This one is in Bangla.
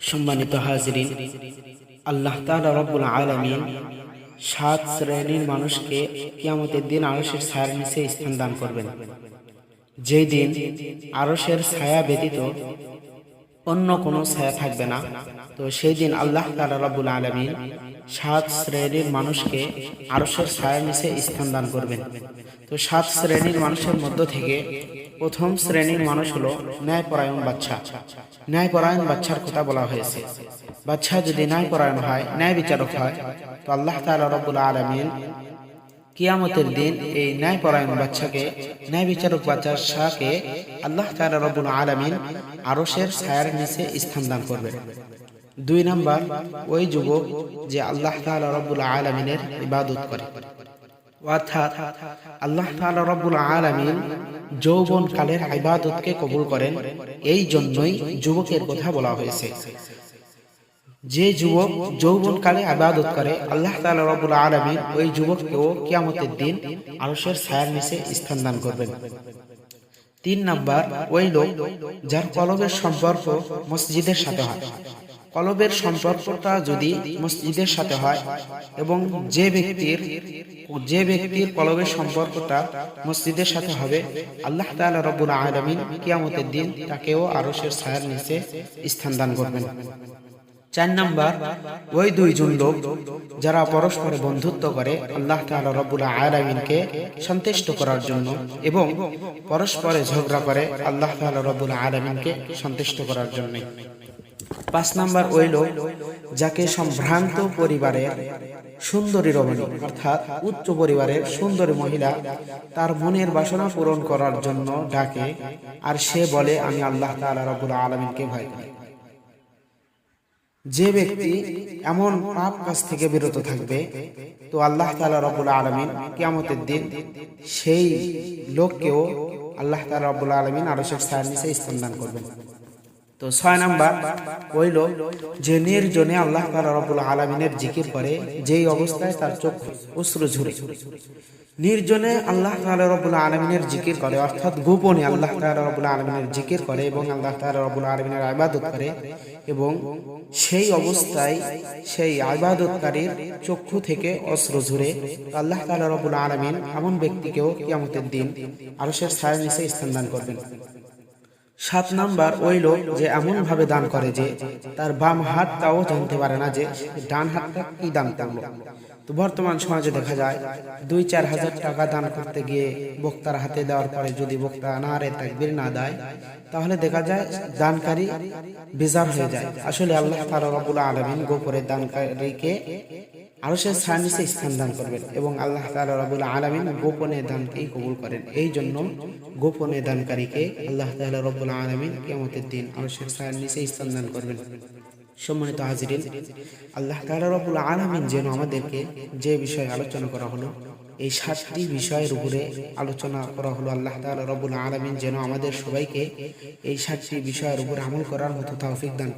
সম্মানিত হাজরিন, আল্লাহ তাআলা রব্বুল আলামিন সাত শ্রেণির মানুষকে কিয়ামতের দিন আরশের ছায়ার নিচে স্থান দান করবেন। যেই দিন আরশের ছায়া ব্যতীত অন্য কোনো ছায়া থাকবে না। তো সেই দিন আল্লাহ তাআলা রব্বুল আলামিন সাত শ্রেণির মানুষকে আরশের ছায়ার নিচে স্থান দান করবেন। তো সাত শ্রেণির মানুষের মধ্য থেকে প্রথম শ্রেণির মানুষ হলো ন্যায়পরায়ণ বাচ্চা। ন্যায়পরায়ণ বাচ্চার কথা বলা হয়েছে। বাচ্চা যদি ন্যায়পরায়ণ হয় ন্যায় বিচারক হয়, তো আল্লাহ তাআলা রব্বুল আলামিন কিয়ামতের দিন এই ন্যায়পরায়ণ বাচ্চাকে ন্যায় বিচারক বাচ্চার শাহকে আল্লাহ তাআলা রব্বুল আলামিন আরশের ছায়ার নিচে স্থান দান করবেন। দুই নাম্বার, ওই যুবক যে আল্লাহ তাআলা রব্বুল আলামিনের ইবাদত করে। অর্থাৎ আল্লাহ তাআলা রব্বুল আলামিন যৌবন কালের ইবাদতকে কবুল করেন, এই জন্যই যুবকের কথা বলা হয়েছে। যে যুবক যৌবন কালে আবাদত করে, আল্লাহ রব্বুল আলামিন ওই যুবককেও কিয়ামতের দিন আরশের ছায়ার নিচে স্থান দান করবেন। তিন নাম্বার, ওই লোক যার কলবের সম্পর্ক মসজিদের সাথে হয়। কলবের সম্পর্কটা যদি মসজিদের সাথে হয় এবং যে ব্যক্তির যে ব্যক্তির কলবের সম্পর্কটা মসজিদের সাথে হবে, আল্লাহ তাআলা রব্বুল আলামিন কিয়ামতের দিন তাকেও আরশের ছায়ার নিচে স্থান দান করবেন। চার নাম্বার, ওই দুইজন লোক যারা পরস্পরে বন্ধুত্ব করে আল্লাহ তাআলা রব্বুল আলামিনকে সন্তুষ্ট করার জন্য এবং পরস্পরে ঝগড়া করে আল্লাহ তাআলা রব্বুল আলামিনকে সন্তুষ্ট করার জন্য। পাঁচ নাম্বার ওই লোক যাকে সম্ভ্রান্ত পরিবারের সুন্দরী রমণী, অর্থাৎ উচ্চ পরিবারের সুন্দরী মহিলা তার মনের বাসনা পূরণ করার জন্য ডাকে, আর সে বলে, আমি আল্লাহ তাআলা রব্বুল আলামিনকে ভয় করি। যে ব্যক্তি এমন পাপ কাজ থেকে বিরত থাকবে, তো আল্লাহ তাআলা রব্বুল আলামিন কিয়ামতের দিন সেই লোককেও আল্লাহ তাআলা রব্বুল আলামিন আরশের ছায়ার নিচে স্থান দান করবেন। তো ছয় নাম্বার ওই লোক যে নির্জনে আল্লাহ রব্বুল আলামিনের জিকির করে, যেই অবস্থায় তার চোখ অশ্রু ঝরে। নির্জনে আল্লাহ তাআলা রব্বুল আলামিনের জিকির করে, অর্থাৎ গোপনে আল্লাহ তাআলা রব্বুল আলামিনের জিকির করে এবং আল্লাহ তাআলা রব্বুল আলামিনের ইবাদত করে এবং সেই অবস্থায় সেই ইবাদতকারীর চক্ষু থেকে অস্ত্র ঝুরে, আল্লাহ তাআলা রব্বুল আলামিন এমন ব্যক্তিকেও কিয়ামতের দিন ছায়ার নিচে স্থান দান করবেন। সাত নাম্বার ওই লোক যে এমন ভাবে দান করে যে তার বাম হাতটাও জানতে পারে না যে ডান হাতটা কি দান করল। তো বর্তমান সমাজে দেখা যায় দুই, চার হাজার টাকা দান করতে গিয়ে বক্তার হাতে দেওয়ার পরে যদি বক্তা না রে, তাকবির না দেয়, তাহলে দেখা যায় দানকারী বেজার হয়ে যায়। আসলে আল্লাহ তাআলা রব্বুল আলামিন গোপরে দানকারীকে আরও সে নিচে স্থান দান করবেন এবং আল্লাহ তাআলা রব্বুল আলামিন গোপনে দানকেই কবুল করেন। এই জন্য গোপনে দানকারীকে আল্লাহ তাআলা রব্বুল আলামিন কিয়ামতের দিন আরও সে নিচে স্থান দান করবেন। সম্মানিত হাজিরিন, আল্লাহ তাআলা আলমিন যেন আমাদেরকে যে বিষয়ে আলোচনা করা হলো, এই সাতটি বিষয়ের উপরে আলোচনা করা হলো, আল্লাহ তালা রবুল আলমিন যেন আমাদের সবাইকে এই সাতটি বিষয়ের উপর আমল করার মতো তৌফিক দান।